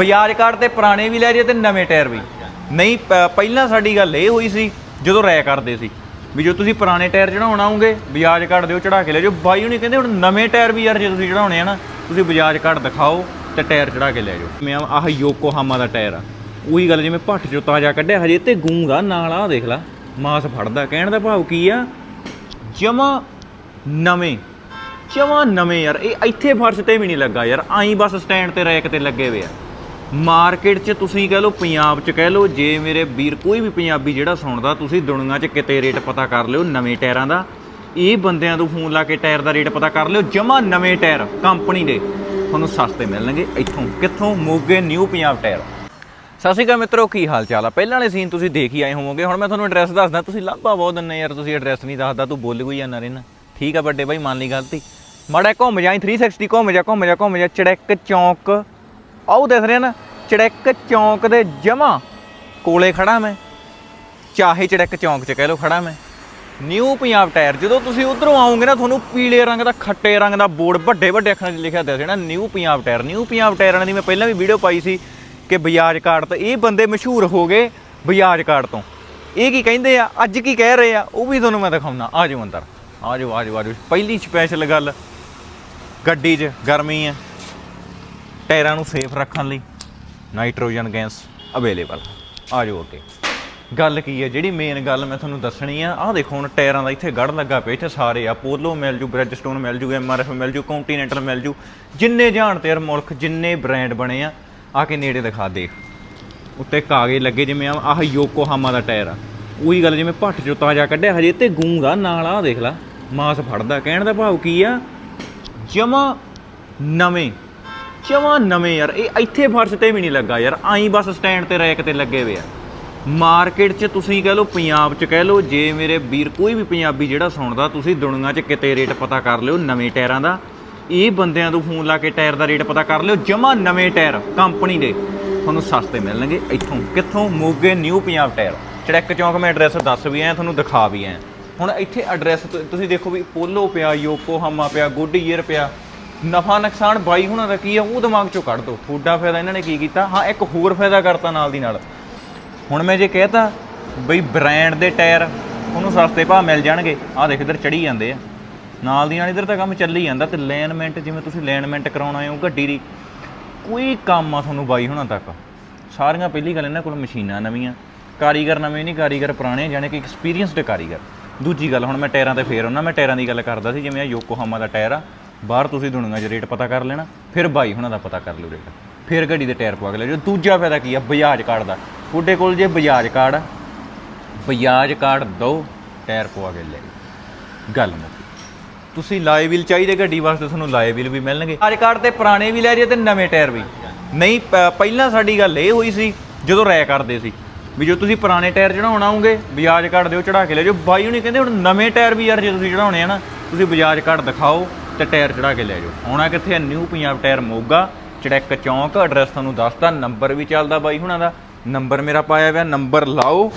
Bajaj card ਤੇ ਪੁਰਾਣੇ ਵੀ ਲੈ ਜੇ ਤੇ ਨਵੇਂ ਟਾਇਰ ਵੀ। ਨਹੀਂ, ਪ- ਪਹਿਲਾਂ ਸਾਡੀ ਗੱਲ ਇਹ ਹੋਈ ਸੀ, ਜਦੋਂ ਰੈ ਕਰਦੇ ਸੀ, ਵੀ ਜੋ ਤੁਸੀਂ ਪੁਰਾਣੇ ਟਾਇਰ ਚੜਾਉਣ ਆਉਂਗੇ, ਬਜਾਜ ਕਾਰਡ ਦਿਓ ਚੜਾ ਕੇ ਲੈ ਜਾਓ। ਬਾਈ ਹੁਣੀ ਕਹਿੰਦੇ ਹੁਣ ਨਵੇਂ ਟਾਇਰ ਵੀ ਯਾਰ ਜੇ ਤੁਸੀਂ ਚੜਾਉਣੇ ਆ ਨਾ, ਤੁਸੀਂ ਬਜਾਜ ਕਾਰਡ ਦਿਖਾਓ ਤੇ ਟਾਇਰ ਚੜਾ ਕੇ ਲੈ ਜਾਓ। ਮੈਂ ਆਹ ਯੋਕੋਹਾਮਾ ਦਾ ਟਾਇਰ ਆ। ਉਹੀ ਗੱਲ ਜਿਵੇਂ ਭੱਠ ਚੋਂ ਤਾਜ਼ਾ ਕੱਢਿਆ, ਹਜੇ ਤੇ ਆ, ਨਾਲ ਆ ਦੇਖ ਲਾ, ਮਾਸ ਫੜਦਾ। ਕਹਿਣ ਦਾ ਭਾਵ ਕੀ ਆ? ਜਮਾ ਨਵੇਂ ਜਮਾ ਨਵੇਂ ਯਾਰ। ਇਹ ਇੱਥੇ ਫਰਸ਼ ਤੇ ਵੀ ਨਹੀਂ ਲੱਗਾ ਯਾਰ। ਆਈ ਬਸ ਸਟੈਂਡ ਤੇ ਰੈਕ ਤੇ ਲੱਗੇ ਹੋਏ ਆ। ਮਾਰਕੀਟ 'ਚ ਤੁਸੀਂ ਕਹਿ ਲਓ, ਪੰਜਾਬ 'ਚ ਕਹਿ ਲਓ, ਜੇ ਮੇਰੇ ਵੀਰ ਕੋਈ ਵੀ ਪੰਜਾਬੀ ਜਿਹੜਾ ਸੁਣਦਾ, ਤੁਸੀਂ ਦੁਨੀਆ 'ਚ ਕਿਤੇ ਰੇਟ ਪਤਾ ਕਰ ਲਿਓ ਨਵੇਂ ਟਾਇਰਾਂ ਦਾ। ਇਹ ਬੰਦਿਆਂ ਤੋਂ ਫੋਨ ਲਾ ਕੇ ਟਾਇਰ ਦਾ ਰੇਟ ਪਤਾ ਕਰ ਲਿਓ, ਜਮਾ ਨਵੇਂ ਟਾਇਰ ਕੰਪਨੀ ਦੇ। ਤੁਹਾਨੂੰ ਸਸਤੇ ਮਿਲਣਗੇ ਇੱਥੋਂ, ਕਿੱਥੋਂ ਮੋਗੇ ਨਿਊ ਪੰਜਾਬ ਟਾਇਰ। ਸਤਿ ਸ਼੍ਰੀ ਅਕਾਲ ਮਿੱਤਰੋ, ਕੀ ਹਾਲ ਚਾਲ ਆ? ਪਹਿਲਾਂ ਵਾਲੇ ਸੀਨ ਤੁਸੀਂ ਦੇਖ ਹੀ ਆਏ ਹੋਵੋਗੇ। ਹੁਣ ਮੈਂ ਤੁਹਾਨੂੰ ਐਡਰੈਸ ਦੱਸਦਾ, ਤੁਸੀਂ ਲਾਭਾ ਬਹੁਤ ਦਿੰਨੇ ਯਾਰ, ਤੁਸੀਂ ਐਡਰੈਸ ਨਹੀਂ ਦੱਸਦਾ, ਤੂੰ ਬੋਲ ਕੋਈ ਜਾਂਦਾ ਰਹਿਣਾ ਠੀਕ ਆ ਵੱਡੇ ਬਾਈ, ਮੰਨ ਲਈ ਗਲਤੀ। ਮਾੜਾ ਘੁੰਮ ਜਾਈ 360 ਘੁੰਮ ਜਾ ਘੁੰਮ ਜਾ ਘੁੰਮ ਜਾ, ਚੜੈਕ, ਚੌਂਕ। ਆਉ ਦਿਖ ਰਿਹਾ ਨਾ, ਚੜੈਕ ਚੌਂਕ ਦੇ ਜਮਾ ਕੋਲੇ ਖੜਾ ਮੈਂ। ਚਾਹੇ ਚੜੈਕ ਚੌਂਕ 'ਚ ਕਹਿ ਲਓ ਖੜਾ ਮੈਂ। ਨਿਊ ਪੰਜਾਬ ਟਾਇਰ, ਜਦੋਂ ਤੁਸੀਂ ਉਧਰੋਂ ਆਉਂਗੇ ਨਾ, ਤੁਹਾਨੂੰ ਪੀਲੇ ਰੰਗ ਦਾ, ਖੱਟੇ ਰੰਗ ਦਾ ਬੋਰਡ ਵੱਡੇ ਵੱਡੇ ਅੱਖਰਾਂ 'ਚ ਲਿਖਿਆ ਦਿਆ ਸੀ ਨਾ, new Punjab tyre. New Punjab ਟਾਇਰਾਂ ਦੀ ਮੈਂ ਪਹਿਲਾਂ ਵੀ ਵੀਡੀਓ ਪਾਈ ਸੀ ਕਿ ਬਜਾਜ ਕਾਰਡ ਤੋਂ ਇਹ ਬੰਦੇ ਮਸ਼ਹੂਰ ਹੋ ਗਏ ਬਜਾਜ ਕਾਰਡ ਤੋਂ। ਇਹ ਕੀ ਕਹਿੰਦੇ ਆ? ਅੱਜ ਕੀ ਕਹਿ ਰਹੇ ਆ? ਉਹ ਵੀ ਤੁਹਾਨੂੰ ਮੈਂ ਦਿਖਾਉਣਾ। ਆ ਜਾਓ ਅੰਦਰ। ਆ ਜਾਓ ਆ ਜਾਓ ਆ ਜਾਓ। ਪਹਿਲੀ ਸਪੈਸ਼ਲ ਗੱਲ, ਗੱਡੀ 'ਚ ਗਰਮੀ ਆ। ਟਾਇਰਾਂ ਨੂੰ ਸੇਫ ਰੱਖਣ ਲਈ ਨਾਈਟ੍ਰੋਜਨ ਗੈਸ ਅਵੇਲੇਬਲ ਆ ਜਾਓ ਅੱਗੇ। ਗੱਲ ਕੀ ਹੈ? ਜਿਹੜੀ ਮੇਨ ਗੱਲ ਮੈਂ ਤੁਹਾਨੂੰ ਦੱਸਣੀ ਆ, ਆਹ ਦੇਖੋ ਹੁਣ ਟਾਇਰਾਂ ਦਾ ਇੱਥੇ ਗੜ ਲੱਗਾ ਪਿਆ ਇੱਥੇ ਸਾਰੇ ਆ ਪੋਲੋ ਮਿਲ ਜੂ ਬ੍ਰਿਜਸਟੋਨ ਮਿਲ ਜੂ ਐਮਆਰਐਫ ਮਿਲ ਜੂ ਕੰਟੀਨੈਂਟਲ ਮਿਲ ਜੂ, ਜਿੰਨੇ ਜਾਣ ਤੇ ਮੁਲਕ, ਜਿੰਨੇ ਬ੍ਰਾਂਡ ਬਣੇ ਆ ਆ ਕੇ ਨੇੜੇ ਦਿਖਾ ਦੇ ਉੱਤੇ ਕਾਗਜ਼ ਲੱਗੇ ਜਿਵੇਂ ਆਹ ਯੋਕੋਹਾਮਾ ਦਾ ਟਾਇਰ ਆ। ਉਹੀ ਗੱਲ ਜਿਵੇਂ ਭੱਠ ਚੋਂ ਤਾਜ਼ਾ ਕੱਢਿਆ, ਹਜੇ ਤੇ ਗੂੰਗਾ ਨਾਲ ਆ ਦੇਖ ਲਾ, ਮਾਸ ਫੜਦਾ। ਕਹਿਣ ਦਾ ਭਾਵ ਕੀ ਆ? ਜਮਾ ਨਵੇਂ। ਜਮਾ ਨਵੇਂ ਯਾਰ, ਇਹ ਇੱਥੇ ਫਰਸ਼ ਤੇ ਵੀ ਨਹੀਂ ਲੱਗਾ ਯਾਰ, ਆਈ ਬਸ ਸਟੈਂਡ ਤੇ ਰੈਕ ਤੇ ਲੱਗੇ ਹੋਏ ਆ। ਮਾਰਕੀਟ 'ਚ ਤੁਸੀਂ ਕਹਿ ਲਓ, ਪੰਜਾਬ 'ਚ ਕਹਿ ਲਓ, ਜੇ ਮੇਰੇ ਵੀਰ ਕੋਈ ਵੀ ਪੰਜਾਬੀ ਜਿਹੜਾ ਸੁਣਦਾ, ਤੁਸੀਂ ਦੁਨੀਆ 'ਚ ਕਿਤੇ ਰੇਟ ਪਤਾ ਕਰ ਲਿਓ ਨਵੇਂ ਟਾਇਰਾਂ ਦਾ। ਇਹ ਬੰਦਿਆਂ ਨੂੰ ਫੋਨ ਲਾ ਕੇ ਟਾਇਰ ਦਾ ਰੇਟ ਪਤਾ ਕਰ ਲਿਓ, ਜਮਾ ਨਵੇਂ ਟਾਇਰ ਕੰਪਨੀ ਦੇ। ਤੁਹਾਨੂੰ ਸਸਤੇ ਮਿਲਣਗੇ ਇੱਥੋਂ, ਕਿੱਥੋਂ? ਮੋਗੇ ਨਿਊ ਪੰਜਾਬ ਟਾਇਰ। ਚੜੈਕ ਚੌਂਕ ਮੈਂ ਐਡਰੈਸ ਦੱਸ ਵੀ ਆਇਆ, ਤੁਹਾਨੂੰ ਦਿਖਾ ਵੀ ਆਇਆ। ਹੁਣ ਇੱਥੇ ਐਡਰੈਸ ਤੁਸੀਂ ਦੇਖੋ ਵੀ ਪੋਲੋ ਪਿਆ, ਯੋਕੋਹਾਮਾ ਪਿਆ ਗੁੱਡ ਈਅਰ ਪਿਆ। ਨਫਾ ਨੁਕਸਾਨ ਬਾਈ ਹੁਣ ਦਾ ਕੀ ਆ, ਉਹ ਦਿਮਾਗ ਚੋਂ ਕੱਢ ਦੋ। ਤੁਹਾਡਾ ਫਾਇਦਾ ਇਹਨਾਂ ਨੇ ਕੀ ਕੀਤਾ? ਹਾਂ, ਇੱਕ ਹੋਰ ਫਾਇਦਾ ਕਰਤਾ ਨਾਲ ਦੀ ਨਾਲ। ਹੁਣ ਮੈਂ ਜੇ ਕਹਿਤਾ ਬਈ ਬ੍ਰਾਂਡ ਦੇ ਟਾਇਰ, ਉਹਨੂੰ ਸਸਤੇ ਭਾਅ ਮਿਲ ਜਾਣਗੇ। ਆਹ ਦੇਖ, ਇੱਧਰ ਚੜੀ ਜਾਂਦੇ ਆ। ਨਾਲ ਦੀ ਨਾਲ ਇੱਧਰ ਤਾਂ ਕੰਮ ਚੱਲੀ ਜਾਂਦਾ ਤੇ ਲੈਨਮੈਂਟ, ਜਿਵੇਂ ਤੁਸੀਂ ਲੈਨਮੈਂਟ ਕਰਾਉਣਾ ਆਏ ਹੋ, ਗੱਡੀ ਦੀ, ਕੋਈ ਕੰਮ ਆ ਤੁਹਾਨੂੰ ਬਾਈ ਹੁਣਾਂ ਤੱਕ। ਸਾਰੀਆਂ ਪਹਿਲੀ ਗੱਲ ਇਹਨਾਂ ਕੋਲ ਮਸ਼ੀਨਾਂ ਨਵੀਆਂ। ਕਾਰੀਗਰ ਨਵੇਂ ਨਹੀਂ, ਕਾਰੀਗਰ ਪੁਰਾਣੇ, ਜਾਣੀ ਕਿ ਐਕਸਪੀਰੀਅੰਸਡ ਕਾਰੀਗਰ। ਦੂਜੀ ਗੱਲ, ਹੁਣ ਮੈਂ ਟਾਇਰਾਂ ਤੇ ਫੇਰ ਉਹਨਾਂ ਮੈਂ ਟਾਇਰਾਂ ਦੀ ਗੱਲ ਕਰਦਾ ਸੀ, ਜਿਵੇਂ ਆ ਯੋਕੋਹਾਮਾ ਦਾ ਟਾਇਰ ਆ। ਬਾਹਰ ਤੁਸੀਂ ਦੁਨੀਆ 'ਚ ਰੇਟ ਪਤਾ ਕਰ ਲੈਣਾ, ਫਿਰ ਬਾਈ ਹੁਣਾਂ ਦਾ ਪਤਾ ਕਰ ਲਿਓ ਰੇਟ। ਫਿਰ ਗੱਡੀ ਦੇ ਟਾਇਰ ਪਵਾ ਕੇ ਲੈ ਜਾਓ। ਦੂਜਾ ਫਾਇਦਾ ਕੀ ਆ? ਬਜਾਜ ਕਾਰਡ ਦਾ। ਤੁਹਾਡੇ ਕੋਲ ਜੇ ਬਜਾਜ ਕਾਰਡ ਆ, ਬਜਾਜ ਕਾਰਡ ਦੋ, ਟਾਇਰ ਪਵਾ ਕੇ ਲੈ ਜਾਓ। ਗੱਲ ਮੁੱਕੀ ਤੁਸੀਂ ਲਾਏ ਵੀਲ ਚਾਹੀਦੇ ਗੱਡੀ ਵਾਸਤੇ, ਤੁਹਾਨੂੰ ਲਾਏ ਵੀਲ ਵੀ ਮਿਲਣਗੇ। ਬਜਾਜ ਕਾਰਡ ਤੇ ਪੁਰਾਣੇ ਵੀ ਲੈ ਜੇ ਤੇ ਨਵੇਂ ਟਾਇਰ ਵੀ। ਨਹੀਂ ਪਹਿਲਾਂ ਸਾਡੀ ਗੱਲ ਇਹ ਹੋਈ ਸੀ, ਜਦੋਂ ਰੈ ਕਰਦੇ ਸੀ, ਵੀ ਜੋ ਤੁਸੀਂ ਪੁਰਾਣੇ ਟਾਇਰ ਚੜਾਉਣ ਆਉਂਗੇ, ਬਜਾਜ ਕਾਰਡ ਦਿਓ ਚੜਾ ਕੇ ਲੈ ਜਾਓ। ਬਾਈ ਹੁਣੀ ਕਹਿੰਦੇ ਹੁਣ ਨਵੇਂ ਟਾਇਰ ਵੀ ਯਾਰ ਜੇ ਤੁਸੀਂ ਚੜਾਉਣੇ ਆ ਨਾ, ਤੁਸੀਂ ਬਜਾਜ ਕਾਰਡ ਦਿਖਾਓ। ਤੇ ਟਾਇਰ ਚੜਾ ਕੇ ਲੈ ਜਾਓ। ਆਉਣਾ ਕਿੱਥੇ ਨਿਊ ਪੰਜਾਬ ਟਾਇਰ ਮੋਗਾ ਚੜੈਕ ਚੌਂਕ, ਐਡਰੈਸ ਤੁਹਾਨੂੰ ਦੱਸਦਾ, ਨੰਬਰ ਵੀ ਚੱਲਦਾ ਬਾਈ ਹੁਣਾਂ ਦਾ। ਨੰਬਰ ਮੇਰਾ ਪਾਇਆ ਹੋਇਆ, ਨੰਬਰ ਲਾਓ।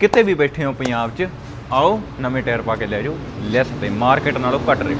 ਕਿਤੇ ਵੀ ਬੈਠੇ ਹੋ ਪੰਜਾਬ 'ਚ, ਆਓ, ਨਵੇਂ ਟਾਇਰ ਪਾ ਕੇ ਲੈ ਜਾਓ। ਲੈਸ ਤੇ ਮਾਰਕੀਟ ਨਾਲੋਂ ਘੱਟ ਰੇਟ